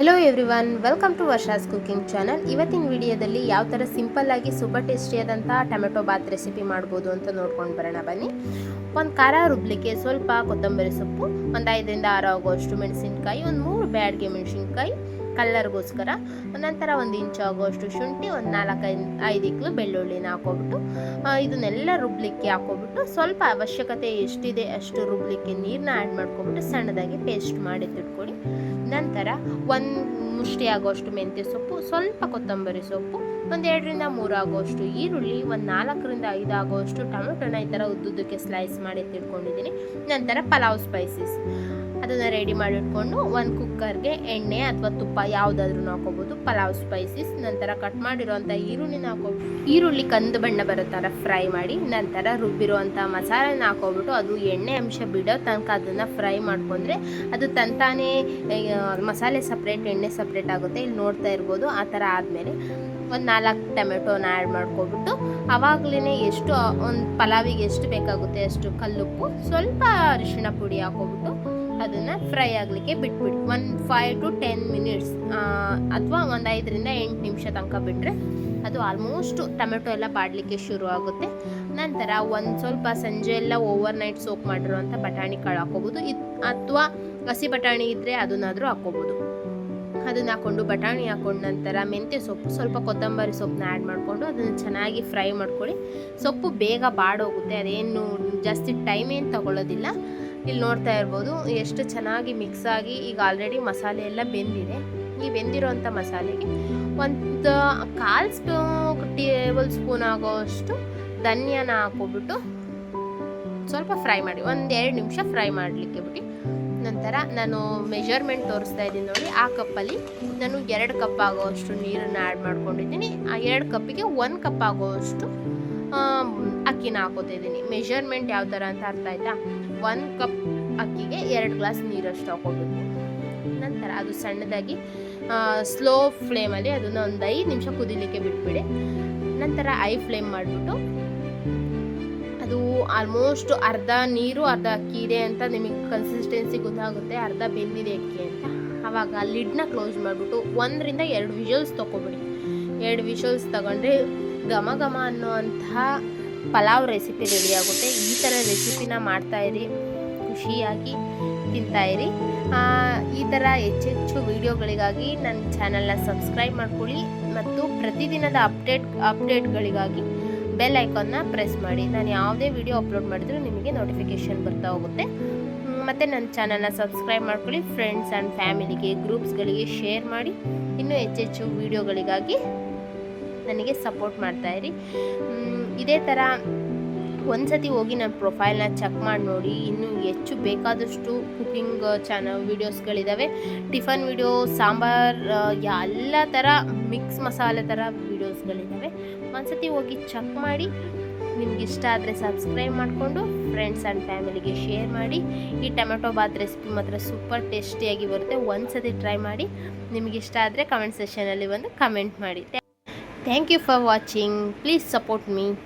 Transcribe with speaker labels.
Speaker 1: Hello everyone welcome to Varsha's cooking channel ಇವತ್ತಿನ ವಿಡಿಯೋದಲ್ಲಿ ಯಾವ ಥರ ಸಿಂಪಲ್ ಆಗಿ ಸೂಪರ್ ಟೇಸ್ಟಿಯಾದಂಥ ಟೊಮೆಟೊ ಬಾತ್ ರೆಸಿಪಿ ಮಾಡ್ಬೋದು ಅಂತ ನೋಡ್ಕೊಂಡು ಬರೋಣ ಬನ್ನಿ. ಒಂದು ಖಾರ ರುಬ್ಲಿಕ್ಕೆ ಸ್ವಲ್ಪ ಕೊತ್ತಂಬರಿ ಸೊಪ್ಪು, ಒಂದು ಐದರಿಂದ ಆರು ಆಗುವಷ್ಟು ಮೆಣಸಿನಕಾಯಿ, ಒಂದು ಮೂರು ಬ್ಯಾಡ್ಗೆ ಮೆಣಸಿನ್ಕಾಯಿ ಕಲ್ಲರ್ಗೋಸ್ಕರ ನಂತರ ಒಂದು ಇಂಚು ಆಗುವಷ್ಟು ಶುಂಠಿ, ಒಂದು ನಾಲ್ಕೈದು ಐದು ಇಕ್ಲು ಬೆಳ್ಳುಳ್ಳಿನ ಹಾಕೋಬಿಟ್ಟು ಇದನ್ನೆಲ್ಲ ರುಬ್ಲಿಕ್ಕೆ ಹಾಕೋಬಿಟ್ಟು ಸ್ವಲ್ಪ ಅವಶ್ಯಕತೆ ಎಷ್ಟಿದೆ ಅಷ್ಟು ರುಬ್ಲಿಕ್ಕೆ ನೀರನ್ನ ಆ್ಯಡ್ ಮಾಡ್ಕೊಬಿಟ್ಟು ಸಣ್ಣದಾಗಿ ಪೇಸ್ಟ್ ಮಾಡಿ ತಿಟ್ಕೊಳ್ಳಿ ನಂತರ ಒಂದು ಮುಷ್ಟಿ ಆಗುವಷ್ಟು ಮೆಂತ್ಯ ಸೊಪ್ಪು, ಸ್ವಲ್ಪ ಕೊತ್ತಂಬರಿ ಸೊಪ್ಪು, ಒಂದು ಎರಡರಿಂದ ಮೂರು ಆಗುವಷ್ಟು ಈರುಳ್ಳಿ, ಒಂದು ನಾಲ್ಕರಿಂದ ಐದು ಆಗುವಷ್ಟು ಟೊಮೆಟೊನ ಈ ಥರ ಉದ್ದುದ್ದಕ್ಕೆ ಸ್ಲೈಸ್ ಮಾಡಿ ತಿಳ್ಕೊಂಡಿದ್ದೀನಿ ನಂತರ ಪಲಾವ್ ಸ್ಪೈಸಸ್ ಅದನ್ನು ರೆಡಿ ಮಾಡಿಟ್ಕೊಂಡು ಒಂದು ಕುಕ್ಕರ್ಗೆ ಎಣ್ಣೆ ಅಥವಾ ತುಪ್ಪ ಯಾವುದಾದ್ರೂ ಹಾಕೋಬೋದು ಪಲಾವ್ ಸ್ಪೈಸಿಸ್ ನಂತರ ಕಟ್ ಮಾಡಿರೋವಂಥ ಈರುಳ್ಳಿನ ಹಾಕೋಬೋದು ಈರುಳ್ಳಿ ಕಂದು ಬಣ್ಣ ಬರೋ ಥರ ಫ್ರೈ ಮಾಡಿ, ನಂತರ ರುಬ್ಬಿರುವಂಥ ಮಸಾಲೆನ ಹಾಕೋಬಿಟ್ಟು ಅದು ಎಣ್ಣೆ ಅಂಶ ಬಿಡೋ ತನಕ ಅದನ್ನು ಫ್ರೈ ಮಾಡ್ಕೊಂಡ್ರೆ ಅದು ತಂತಾನೇ ಮಸಾಲೆ ಸಪ್ರೇಟ್ ಎಣ್ಣೆ ಸಪ್ರೇಟ್ ಆಗುತ್ತೆ. ಇಲ್ಲಿ ನೋಡ್ತಾ ಇರ್ಬೋದು, ಆ ಥರ ಆದಮೇಲೆ ಒಂದು ನಾಲ್ಕು ಟೊಮೆಟೊನ ಆ್ಯಡ್ ಮಾಡ್ಕೊಬಿಟ್ಟು ಆವಾಗಲೇ ಎಷ್ಟು ಒಂದು ಪಲಾವಿಗೆ ಎಷ್ಟು ಬೇಕಾಗುತ್ತೆ ಅಷ್ಟು ಕಲ್ಲುಪ್ಪು, ಸ್ವಲ್ಪ ಅರಿಶಿಣ ಪುಡಿ ಹಾಕೋಬಿಟ್ಟು ಅದನ್ನು ಫ್ರೈ ಆಗಲಿಕ್ಕೆ ಬಿಟ್ಬಿಡಿ. One five to ten minutes ಅಥವಾ ಒಂದು ಐದರಿಂದ ಎಂಟು ನಿಮಿಷ ತನಕ ಬಿಟ್ಟರೆ ಅದು ಆಲ್ಮೋಸ್ಟ್ ಟೊಮೆಟೊ ಎಲ್ಲ ಬಾಡಲಿಕ್ಕೆ ಶುರು ಆಗುತ್ತೆ. ನಂತರ ಒಂದು ಸ್ವಲ್ಪ ಸಂಜೆ ಎಲ್ಲ ಓವರ್ ನೈಟ್ ಸೋಪ್ ಮಾಡಿರುವಂಥ ಬಟಾಣಿ ಕಾಳು ಹಾಕೋಬಹುದು ಇದು, ಅಥವಾ ಹಸಿ ಬಟಾಣಿ ಇದ್ದರೆ ಅದನ್ನಾದರೂ ಹಾಕೋಬಹುದು ಅದನ್ನು ಹಾಕ್ಕೊಂಡು ಬಟಾಣಿ ಹಾಕೊಂಡ ನಂತರ ಮೆಂತ್ಯ ಸೊಪ್ಪು, ಸ್ವಲ್ಪ ಕೊತ್ತಂಬರಿ ಸೊಪ್ಪನ್ನ ಆ್ಯಡ್ ಮಾಡಿಕೊಂಡು ಅದನ್ನು ಚೆನ್ನಾಗಿ ಫ್ರೈ ಮಾಡ್ಕೊಳ್ಳಿ. ಸೊಪ್ಪು ಬೇಗ ಬಾಡೋಗುತ್ತೆ, ಅದೇನು ಜಾಸ್ತಿ ಟೈಮ್ ಏನು ತಗೊಳ್ಳೋದಿಲ್ಲ ಇಲ್ಲಿ ನೋಡ್ತಾ ಇರ್ಬೋದು, ಎಷ್ಟು ಚೆನ್ನಾಗಿ ಮಿಕ್ಸ್ ಆಗಿ ಈಗ ಆಲ್ರೆಡಿ ಮಸಾಲೆ ಎಲ್ಲ ಬೆಂದಿದೆ. ಈ ಬೆಂದಿರೋಂಥ ಮಸಾಲೆಗೆ ಒಂದು ಕಾಲು ಸ್ಪೂ, ಟೇಬಲ್ ಸ್ಪೂನ್ ಆಗೋಷ್ಟು ಧನಿಯಾನ ಹಾಕೋಬಿಟ್ಟು ಸ್ವಲ್ಪ ಫ್ರೈ ಮಾಡಿ, ಒಂದು ಎರಡು ನಿಮಿಷ ಫ್ರೈ ಮಾಡಲಿಕ್ಕೆ ಬಿಟ್ಟು ನಂತರ ನಾನು ಮೆಜರ್ಮೆಂಟ್ ತೋರಿಸ್ತಾ ಇದ್ದೀನಿ ನೋಡಿ, ಆ ಕಪ್ಪಲ್ಲಿ ನಾನು ಎರಡು ಕಪ್ ಆಗೋಷ್ಟು ನೀರನ್ನು ಆ್ಯಡ್ ಮಾಡ್ಕೊಂಡಿದ್ದೀನಿ. ಆ ಎರಡು ಕಪ್ಪಿಗೆ ಒಂದು ಕಪ್ ಆಗೋವಷ್ಟು ಅಕ್ಕಿನ ಹಾಕೋತಾ ಇದ್ದೀನಿ ಮೆಷರ್ಮೆಂಟ್ ಯಾವ ಥರ ಅಂತ ಅರ್ಥ ಆಯ್ತಾ? ಒಂದು ಕಪ್ ಅಕ್ಕಿಗೆ ಎರಡು ಗ್ಲಾಸ್ ನೀರಷ್ಟು ಹಾಕೋಬೇಕು ನಂತರ ಅದು ಸಣ್ಣದಾಗಿ ಸ್ಲೋ ಫ್ಲೇಮಲ್ಲಿ ಅದನ್ನು ಒಂದು ಐದು ನಿಮಿಷ ಕುದಿಲಿಕ್ಕೆ ಬಿಟ್ಬಿಡಿ. ನಂತರ ಐ ಫ್ಲೇಮ್ ಮಾಡಿಬಿಟ್ಟು, ಅದು ಆಲ್ಮೋಸ್ಟ್ ಅರ್ಧ ನೀರು, ಅರ್ಧ ಅಕ್ಕಿ ಇದೆ ಅಂತ ನಿಮಗೆ ಕನ್ಸಿಸ್ಟೆನ್ಸಿ ಗೊತ್ತಾಗುತ್ತೆ. ಅರ್ಧ ಬೆಂದಿದೆ ಅಕ್ಕಿ ಅಂತ. ಆವಾಗ ಲಿಡ್ನ ಕ್ಲೋಸ್ ಮಾಡಿಬಿಟ್ಟು ಒಂದರಿಂದ ಎರಡು ವಿಷಲ್ಸ್ ತೊಗೊಬಿಡಿ ಎರಡು ವಿಷಲ್ಸ್ ತಗೊಂಡ್ರೆ ಘಮ ಘಮ ಅನ್ನುವಂತಹ ಪಲಾವ್ ರೆಸಿಪಿ ರೆಡಿ ಆಗುತ್ತೆ. ಈ ಥರ ರೆಸಿಪಿನ ಮಾಡ್ತಾಯಿರಿ ಖುಷಿಯಾಗಿ ತಿಂತಾಯಿರಿ ಆ, ಈ ಥರ ಹೆಚ್ಚೆಚ್ಚು ವಿಡಿಯೋಗಳಿಗಾಗಿ ನನ್ನ ಚಾನಲ್ನ ಸಬ್ಸ್ಕ್ರೈಬ್ ಮಾಡ್ಕೊಳ್ಳಿ ಮತ್ತು ಪ್ರತಿದಿನದ ಅಪ್ಡೇಟ್ ಅಪ್ಡೇಟ್ಗಳಿಗಾಗಿ ಬೆಲ್ ಐಕಾನ್ನ ಪ್ರೆಸ್ ಮಾಡಿ. ನಾನು ಯಾವುದೇ ವಿಡಿಯೋ ಅಪ್ಲೋಡ್ ಮಾಡಿದರೂ ನಿಮಗೆ ನೋಟಿಫಿಕೇಷನ್ ಬರ್ತಾ ಹೋಗುತ್ತೆ. ಮತ್ತು ನನ್ನ ಚಾನಲ್ನ ಸಬ್ಸ್ಕ್ರೈಬ್ ಮಾಡ್ಕೊಳ್ಳಿ ಫ್ರೆಂಡ್ಸ್ ಆ್ಯಂಡ್ ಫ್ಯಾಮಿಲಿಗೆ ಗ್ರೂಪ್ಸ್ಗಳಿಗೆ ಶೇರ್ ಮಾಡಿ. ಇನ್ನೂ ಹೆಚ್ಚೆಚ್ಚು ವಿಡಿಯೋಗಳಿಗಾಗಿ ನನಗೆ ಸಪೋರ್ಟ್ ಮಾಡ್ತಾ ಇರಿ. ಇದೇ ಥರ ಒಂದ್ಸತಿ ಹೋಗಿ ನನ್ನ ಪ್ರೊಫೈಲ್ನ ಚೆಕ್ ಮಾಡಿ ನೋಡಿ. ಇನ್ನೂ ಹೆಚ್ಚು ಬೇಕಾದಷ್ಟು ಕುಕ್ಕಿಂಗ್ ಚಾನಲ್ ವೀಡಿಯೋಸ್ಗಳಿದ್ದಾವೆ ಟಿಫನ್ ವಿಡಿಯೋ, ಸಾಂಬಾರ್ ಎಲ್ಲ ಥರ ಮಿಕ್ಸ್ ಮಸಾಲೆ ಥರ ವೀಡಿಯೋಸ್ಗಳಿದ್ದಾವೆ ಒಂದ್ಸತಿ ಹೋಗಿ ಚೆಕ್ ಮಾಡಿ. ನಿಮ್ಗೆ ಇಷ್ಟ ಆದರೆ ಸಬ್ಸ್ಕ್ರೈಬ್ ಮಾಡಿಕೊಂಡು, ಫ್ರೆಂಡ್ಸ್ ಆ್ಯಂಡ್ ಫ್ಯಾಮಿಲಿಗೆ ಶೇರ್ ಮಾಡಿ. ಈ ಟೊಮೆಟೊ ಬಾತ್ ರೆಸಿಪಿ ಮಾತ್ರ ಸೂಪರ್ ಟೇಸ್ಟಿಯಾಗಿ ಬರುತ್ತೆ. ಒಂದ್ಸತಿ ಟ್ರೈ ಮಾಡಿ. ನಿಮಗಿಷ್ಟ ಆದರೆ ಕಮೆಂಟ್ ಸೆಷನಲ್ಲಿ ಬಂದು ಕಮೆಂಟ್ ಮಾಡಿ. Thank you for watching. Please support me.